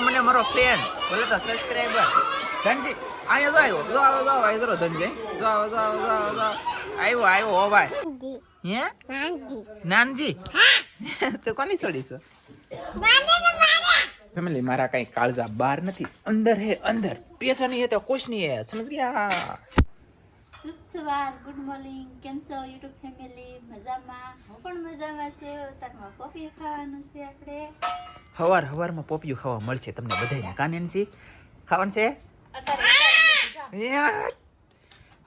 મને મારો ફ્રેન્ડ બોલે તો સબસ્ક્રાઇબર ધનજી, અહીંયા આવ્યો. જો આવો જો આવો ઇધરો ધનજી. જો આવો જો આવો જો આવો આવ્યો આવ્યો ઓ ભાઈ. હે? નાનજી. તો કોની છોડી છો? ફેમિલી મારા કઈ કાળજા બહાર નથી. અંદર હે, અંદર. પૈસા નહીં હે તો કુછ નહીં હે. સમજ ગયા? શુભ સવાર ગુડ મોર્નિંગ કેમ છો યુટ્યુબ ફેમિલી? મજામાં? હું પણ મજામાં છું. તારમાં કોફી ખાવાનું છે આપણે? હવાર હવારમાં પોપિયું ખાવા મળશે તમને બધાને કાનેનસી ખાવાનું છે?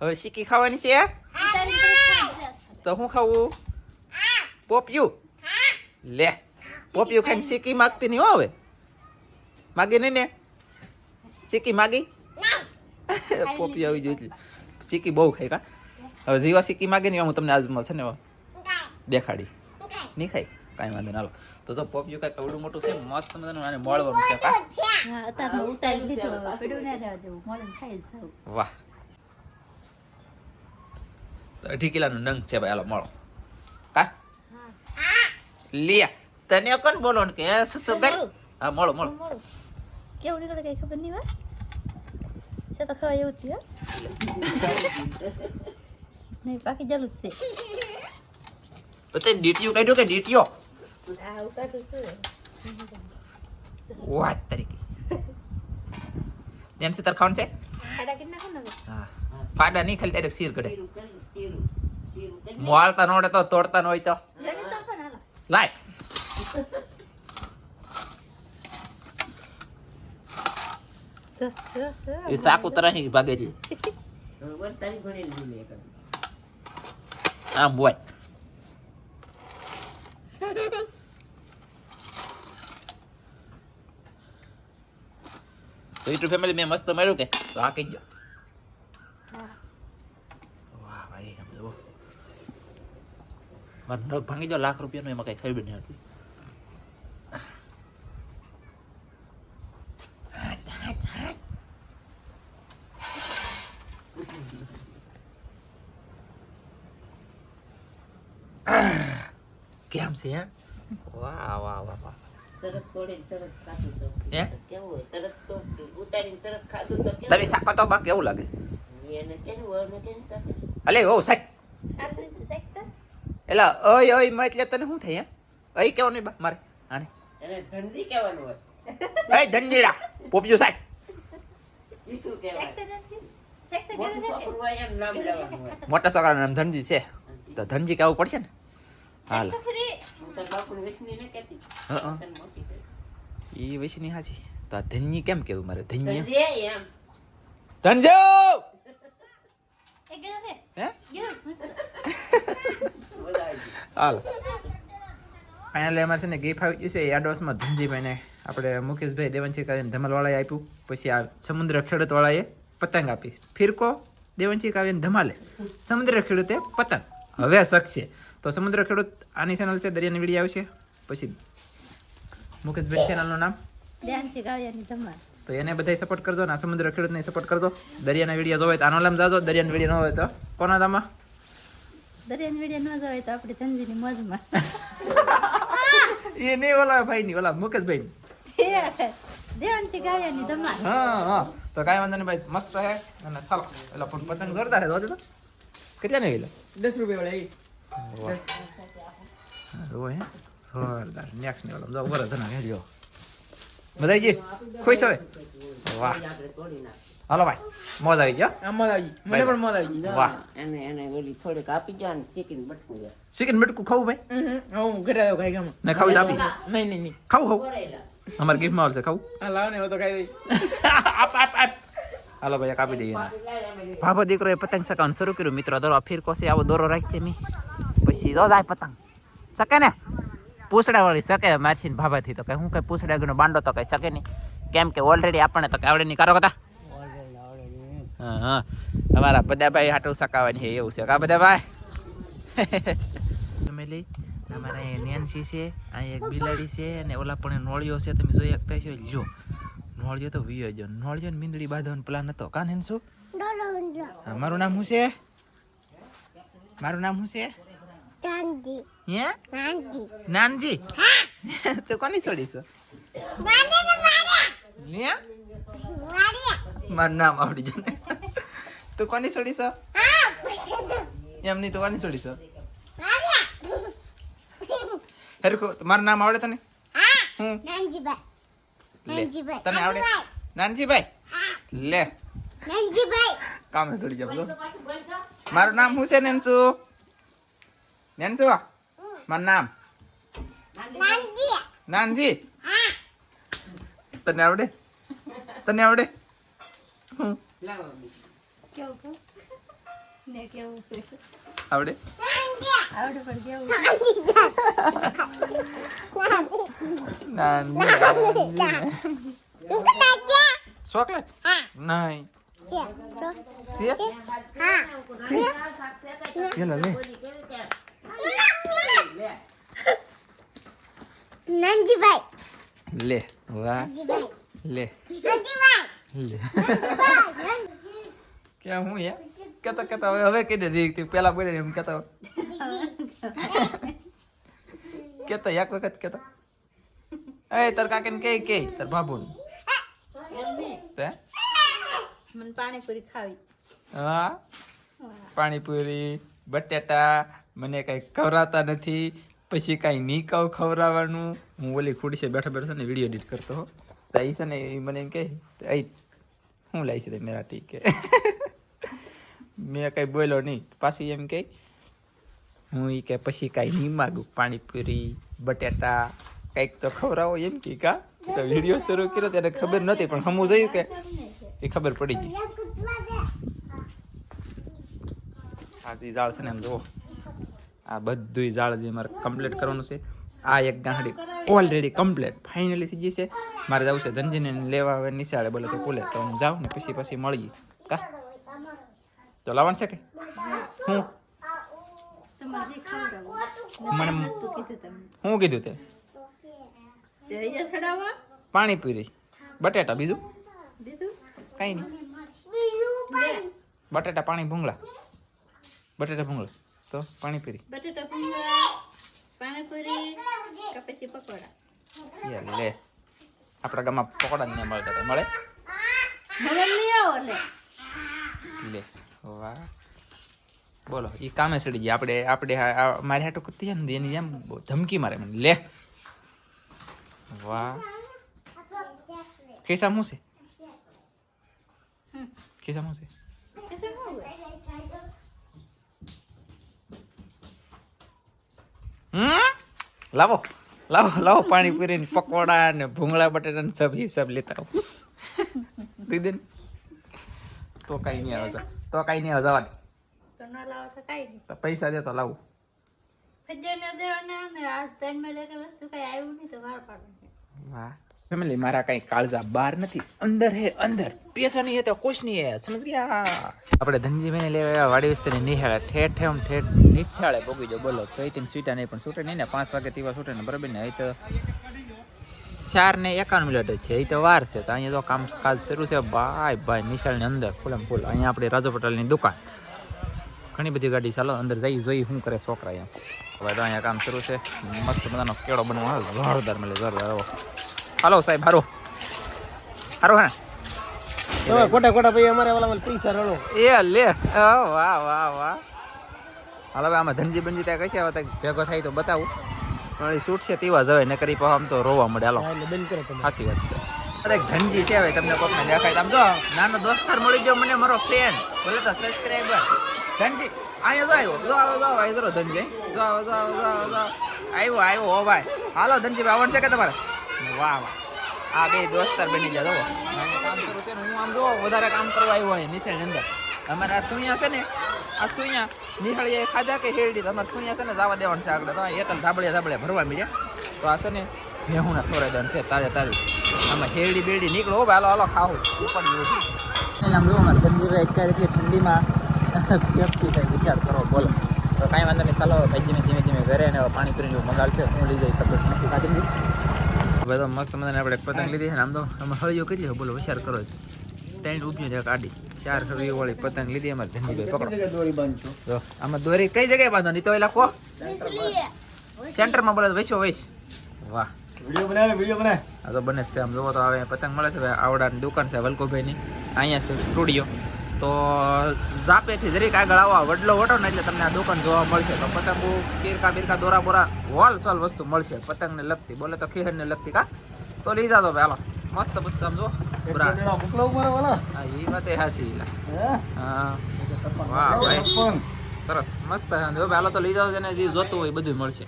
હવે શીકી ખાવાની છે? તો હું ખાવું? પોપિયું લે. પોપિયું ખાઈને શીકી માગતી નહીં હવે. માગી નહીં ને? શીકી માગી? પોપિયું આવી જોઈ શીકી બહુ ખાઈ કા? હવે જીવા સિક્કી માગે ને હું તમને આજ છે ને દેખાડી. નહીં ખાઈ કાંઈ વાંધો ના તો તો પોપિયું કાંઈક અવડું મોટું છે મસ્ત મજાનું આને મળવાનું છે કા? ઉતારી લીધું પડ્યું ના રહેવા દેવું. મળીને ખાઈ જ વાહ. અઢી કિલાનું નંગ છે ભાઈ હાલો મળો. કા? લિયા તને કોણ બોલો કે? કર? હા મળો મળો. કેવું નીકળે કઈ ખબર નહીં વાત છે તો ખવાય એવું થયું નહીં બાકી ચાલુ જ છે પતે તે ડીટીયું કાઢ્યું કે ડીટીયો આ ઉતારું છે વાત તરીકે જેમ તાર ખાવાનું છે ફાડા નહીં ખાલી ડાયરેક્ટ શીર કઢે મોળતા નોડે તો તોડતા ન હોય તો લાય તો, તો, તો. એ સાકુ તરહ ભાગે છે. આમ બોય તો ફેમિલી મેં મસ્ત મળ્યું કે, તો આ કહેજો. વાહ ભાઈ, આમ જુઓ. મારો ભાંગી જો લાખ રૂપિયાનો એમાં કઈ ખરીદ નહીં હતી કેમ છે હે? વાહ વાહ વાહ વાહ. તરત તોડીને તરત ખાધું કેવું હોય? તરત તો ખાધું તો કેવું તમે શાક તો બા કેવું લાગે? એને કેવું હોય કેમ અલે ઓ સાહેબ એલા ઓય ઓયમાં એટલે તને શું થાય હે? અય કેવું નહીં બા મારે? આને? એને ધનજી કહેવાનું હોય. અય ધંજીડા પોપિયું સાહેબ ઈ શું કહેવાય? મોટા છોકરાનું નામ ધનજી છે. તો ધનજી કહેવું પડશે ને? હાલ. તો ખરી. હું તાર બાપુને વિષ્ણુ ને કહેતી હા. હા તને મોટી કરી. એ વૈશની હાજી. તો આ ધન્ય કેમ કેવું મારે? ધન્ય? ધનજી. હાલ. ફાઇનલી અમારે છે ને ગીફ આવી જશે એડવાન્સમાં ધનજીભાઈને. આપણે મુકેશભાઈ દેવંશી કાવ્યને ધમાલવાળાએ આપ્યું. પછી આ સમુદ્ર ખેડૂતવાળાએ પતંગ આપી. ફિરકો દેવંશી કાવ્યને ધમાલે. સમુદ્ર ખેડૂતે પતંગ. હવે શકશે તો સમુદ્ર ખેડૂત આની ચેનલ છે દરિયાની વીડિયો આવશે. પછી મુકેશભાઈ ચેનલનું નામ. ડ્યાન્સી ગાવ્યાની ધમાલ. તો એને બધાય સપોર્ટ કરજો અને આ સમુદ્ર ખેડૂતને સપોર્ટ કરજો. દરિયાના વીડિયો જોવે તો આનો લામ જાજો દરિયાના વીડિયો ન હોય તો. કોના દામાં? દરિયાની વીડિયો ન જવાય તો આપણી ધનજીની મોજમાં. એ નહીં ઓલા ભાઈ ની ઓલા મુકેશભાઈ દેવાંશી ગાવ્યાની ધમાલ હા હા. તો કાંઈ વાંધો નહીં ભાઈ મસ્ત હે. અને ચાલો એટલે પણ પતંગ જોરદાર હે તો કેટલા ને ગયેલા દસ રૂપિયા વાળા એ. વાહ. હે. જોરદાર નેક્સ્ટ ને ઓલા જો ઉપર ધના હેલ્યો બધાય ખુશ હવે? વાહ. હાલો ભાઈ. મોજ આવી ગયો આમ મોજ આવી. મને પણ મોજ આવી ગઈ. વાહ. એને એને ઓલી થોડીક આપી જાય ને ચીકીને બટકું જાય ચિકન બટકું ખાવું ભાઈ. હું ઘરે આવ્યો ખાઈ ગામમાં. ને ખાવું આપી? નહીં નહીં નહીં. ખાવું ખાવું? અમારે ગિફ્ટમાં આવશે ખાવું? આ લાવ ને તો ખાઈ દઈ આપ આપ આપ. હાલો ભાઈ એક આપી દઈએ. ભાભો દીકરો એ પતંગ ચગાવવાનું શરૂ કર્યું. મિત્રો દોરો ફિરકો છે. આવો દોરો રાખીએ મી. પછી તો જાય પતંગ. શકે ને? પૂછડા વાળી શકે મારસી ભાભાથી તો કે હું કઈ પૂછડા ગનો બાંડો તો કઈ શકે નહીં. કેમ કે ઓલરેડી આપણને તો આવડે નહીં. કરો કતા હા હા. અમારા બધાભાઈ હાટું સકાવાની છે એવું છે. કા બધાભાઈ? ફેમિલી અમારા અહીંયા નેનસી છે અહીંયા એક બિલાડી છે અને ઓલા પણ નોળિયો છે. તમે જોઈ શકતા છો લ્યો. નોળિયો તો વિયો જો નોળિયો ને મીંદડી બાંધવાનો પ્લાન હતો. કાન હેન શું મારું નામ શું છે? મારું નામ શું છે? હે? નાનજી? તો કોની છોડીશું? મારું નામ આવડી ગયું ને. તું કોની છોડી છો એમ નહીં તું કોની છોડી છો હરખું મારું નામ આવડે તને? હું લે તને આવડે? નાનજીભાઈ? લે. કામે છોડી જાવ મારું નામ હું છે નેન્સુ? નેન્સુ મારું નામ નાનજી તને આવડે તને આવડે હું લાવો કેવું કહું ને કેવું આવડે આવડે પણ કેવું નાનજી ચોકલેટ નહીં છે પેલા લે લે. વાહ. લે. લે. ક્યાં હું યાર? કેતા કેતા હવે હવે કહી દે પેલા બોલે એમ કેતા. કેતા એક વખત કેતા. એ તાર કાકીને કે કે તાર બાબુ એમ નહીં તે મને પાણીપુરી ખાવી. હા? પાણીપુરી બટેટા મને કાંઈ ખવરાતા નથી પછી કાંઈ નહીં કહું ખવડાવવાનું હું ઓલી ખુરશી બેઠો બેઠો ને વીડિયો એડિટ કરતો હો. તો એ છે ને એ મને એમ કહે અહીં હું લાવી છે મેરા ઠીક કે મેં કાંઈ બોલ્યો નહીં. પાછી એમ કહે હું એ કે પછી કાંઈ નહીં માગું. પાણીપુરી બટેટા કંઈક તો ખવરાવો એમ કે. કા તો વીડિયો શરૂ કર્યો ત્યારે ખબર નહોતી પણ હમું જોયું કે એ ખબર પડી ગઈ. આ જાળ છે ને એમ જુઓ. આ બધુંય જાળજી જે મારે કમ્પ્લીટ કરવાનું છે. આ એક ગાંઠડી ઓલરેડી કમ્પ્લીટ ફાઇનલી થઈ ગઈ છે. મારે જવું છે ધનજીને લેવા હવે નિશાળે બોલે તો કુલે તો હું જાઉં ને પછી પછી મળીએ. કા? તો લાવવાનું છે કે? હું? મને શું કીધું તે? પાણીપુરી બટેટા બીજું? કઈ નહીં બટેટા પાણી ભૂંગળા. બટેટા ભૂંગળા. તો પાણીપુરી. બટેટા ભૂંગળા પાણીપુરી કે પછી પકોડા? યાર લે આપણા ગામમાં પકોડા નહીં મળતા હતા. મળે? હવે લઈ આવો લે લે વાહ. બોલો એ કામે સડી ગયા. આપણે આપણે મારી હાટો કરતી છે ને એની જેમ ધમકી મારે મને. લે. વાહ. કેસા શું છે? શું છે એ તો શું હોય? હમ? લાવો લાવો લાવો પાણીપુરી ને પકોડા ને ભૂંગળા બટેટા ને સબ હિસાબ લેતા આવો. દીદી તો કઈ નહીં આવે તો કઈ નહીં હજાવા તો ન લાવો તો કાંઈ નહીં. તો પૈસા દે તો લાવું. દેવાના ને આ વસ્તુ કાંઈ આવ્યું નહીં તો વાર પાડવાનું વાહ. ફેમિલી, મારા કઈ કાળજા બહાર નથી. અંદર હે, અંદર. પૈસા નહીં તો કુછ નહીં હે, સમજ ગયા? આપણે ધનજીભાઈને લેવા આવ્યા, વાડી વિસ્તારની નિહાળે ઠેઠ ઠેમ ઠેઠ નિશાળે પોગી જો બોલો. તો તીન સ્વીટા નહીં, પણ છૂટે નહીં ને, પાંચ વાગે તેવા છૂટે ને, બરાબર ને? અહીં તો ચાર ને એકાવન મિનિટ છે, એ તો વાર છે. તો અહીંયા તો કામ કાજ શરૂ છે. ભાઈ ભાઈ, નિશાળની અંદર ફૂલમ ફૂલ. અહીંયા આપણે રાજુ પટેલની દુકાન. ઘણી બધી ગાડી ચાલો, અંદર જઈ, જોઈ, શું કરે છોકરા અહીંયા. હવે તો અહીંયા કામ શરૂ છે. મસ્ત મજાનો કેળો બનવા. જોરદાર મળે, જોરદાર. આવો. હાલો સાહેબ હારો. હારો હા. કોટા કોટા ભાઈ અમારે ઓલા પૈસા રડો. એ લે. વાહ વાહ વાહ. હાલો હવે આમાં ધનજી બનજી ત્યાં કશે હવે ભેગો થાય તો બતાવું. પણ છે તેવા જવાય ને કરી આમ તો રોવા મળે. હાલો. બંધ કરો તમે. સાચી વાત છે. અરે ધનજી છે હવે તમને કોકને દેખાય આમ જો નાનો દોસ્તાર મળી ગયો મને મારો ફ્રેન્ડ બોલે તો સબસ્ક્રાઇબર ધનજી અહીંયા જો આવ્યો. જો આવો જો આવો ધનજી. જો આવો જો આવો જો આવો. આવ્યો આવ્યો ઓ ભાઈ. હાલો ધનજી આવવાનું છે કે તમારે? વાહ વાહ. આ બે દોસ્તાર બની ગયા જવો કામ કરું છે હું આમ જોવો વધારે કામ કરવા આવ્યો હોય નિશાળની અંદર. અમારે આ સુયા છે ને, આ સુયા નિહાળીએ ખાધા કે હેરડી? તમારે સુયા છે ને, જવા દેવાનું છે આગળ. તો એતલ ધાબળે ધાબળે ભરવા મળ્યા તો આ છે ને, ભેહુના ખવડાવી દેવાનું છે, તાજે તાજે. આમાં હેરડી બેરડી નીકળો હાલો હાલો ખાવું ઉપર આમ જોવો મારે ધનજીભાઈ અત્યારે છે ઠંડીમાં. પેપ્સી કંઈ વિચાર કરો, બોલો. તો કાંઈ વાંધો નહીં, ચાલો, ભાઈ, ધીમે ધીમે ધીમે ઘરે ને હવે પાણી પીને મગાડશે હું લઈ જઈ ખબર નથી ખાધી. હવે તો મસ્ત મને આપણે પતંગ લીધી છે ને આમ તો અમે હળીઓ કેટલી બોલો વિચાર કરો. ટેન્ટ ઉભ્યું છે કાઢી ચાર હળીઓ વાળી પતંગ લીધી અમારે ધનજીભાઈ પકડો. દોરી બાંધજો તો આમાં દોરી કઈ જગ્યાએ બાંધો? નહીં તો એ લખો સેન્ટરમાં બોલે વૈસો વૈસ વાહ. વીડિયો બનાવે વીડિયો બનાવે. આ તો બને છે. આમ જોવો તો આવે પતંગ મળે છે. ભાઈ આવડાની દુકાન છે વલ્કોભાઈની. અહીંયા છે સ્ટુડિયો. તો ઝાપેથી જરીક આગળ આવો. વડલો વટો ને એટલે તમને આ દુકાન જોવા મળશે. તો પતંગો પીરકા બીરકા દોરા બોરા હોલ સોલ વસ્તુ મળશે પતંગને લગતી. બોલે તો ખીહરને લગતી કા? તો લઈ જાતો ભાઈ હાલો. મસ્ત મસ્ત આમ જો એ વાત હાચી. હા? વાહ ભાઈ. સરસ. મસ્ત હે જો ભાઈ હાલો તો લઈ જાવ જેને જે જોતું હોય એ બધું મળશે.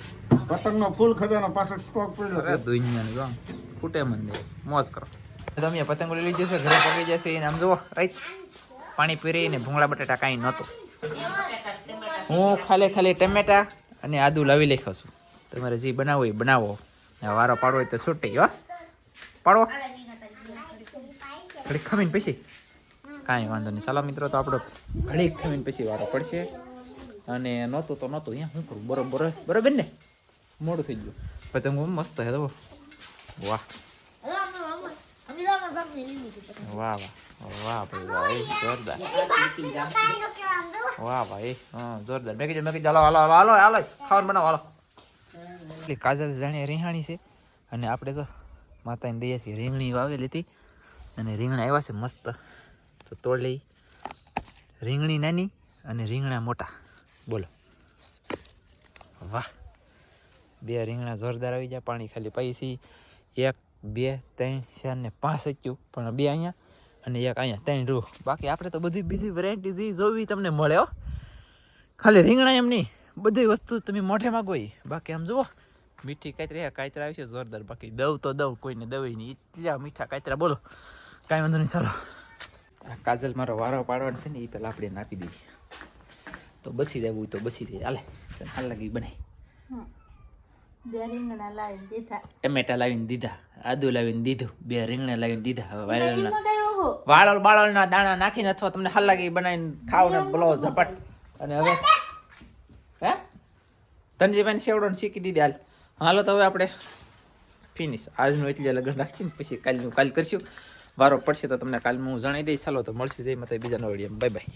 પતંગનો ફૂલ ખજાનો પાછળ સ્ટોક પડ્યો અરે દુનિયાની જો ફૂટે મંદિર મોજ કરો. તમે પતંગો લઈ જશે ઘરે પગી જશે એને આમ જુઓ. રાઈટ. પાણી પીરી ને ભૂંગળા બટાટા કાંઈ નહોતું. હું ખાલી ખાલી ટમેટા અને આદુ લાવી લખ્યો છું. તમારે જે બનાવવું એ બનાવો. વારો પાડવો હોય તો છૂટી, હો. પાડવો ઘડીક ખમીને પછી. કાંઈ વાંધો નહીં. ચાલો મિત્રો, તો આપણો ઘડીક ખમીને પછી વારો પડશે. અને નહોતું તો નહોતું. અહીંયા શું કરું? બરોબર બરોબર. ને? મોડું થઈ ગયું. પતંગ મસ્ત હે. તો વાહ. વાહ વાહ વાહ ભાઈ જોરદાર વાહ ભાઈ હા જોરદાર મેં કીધું મેં કીધું હાલો હાલો હાલો હાલો હાલો ખાવાનું બનાવો હાલો એટલે કાજલ જાણે રીહાણી છે અને આપણે તો માતાની દયાથી રીંગણી વાવેલી હતી અને રીંગણા આવ્યા છે મસ્ત તો તોડ લઈ રીંગણી નાની અને રીંગણા મોટા બોલો વાહ બે રીંગણા જોરદાર આવી જાય પાણી ખાલી પૈસી એક બે ત્રણ ચાર ને પાંચ હચ્યું પણ બે અહીંયા અને એક અહીંયા ત્રણ રૂ. બાકી આપણે તો બધી બીજી વેરાયટી જે જોવી તમને મળે હો. ખાલી રીંગણા એમ નહીં. બધી વસ્તુ તમે મોઢે માગો. બાકી આમ જુઓ. મીઠી કાતરા કાતરા આવી છે જોરદાર. બાકી દવ તો દવ કોઈને દવી નહીં. એટલા મીઠા કાતરા બોલો. કાંઈ વાંધો નહીં ચાલો. આ કાજલ મારો વારો પાડવાનો છે ને એ પહેલાં આપણે નાખી દઈએ. તો બસી દેવું તો બસી દે હાલે હાલ લાગી બને. બે રીંગણા લાવી દીધા. ટમેટા લાવીને દીધા. આદુ લાવીને દીધું બે રીંગણા લાવીને દીધા હવે વાળલના વાળલ બાળલના દાણા નાખીને અથવા તમને હલાકી બનાવીને ખાવ ને બોલો ઝપટ. અને હવે હે? ધનજીભાઈ સેવડો શીખી દીધી હાલ. હાલો તો હવે આપણે ફિનિશ આજનું એટલે લગ્ન રાખીએ ને પછી કાલનું કાલ કરશું. વારો પડશે તો તમને કાલ હું જણાવી દઈશ. ચાલો તો મળશું જય મત બીજા નવડીએ બાય બાય.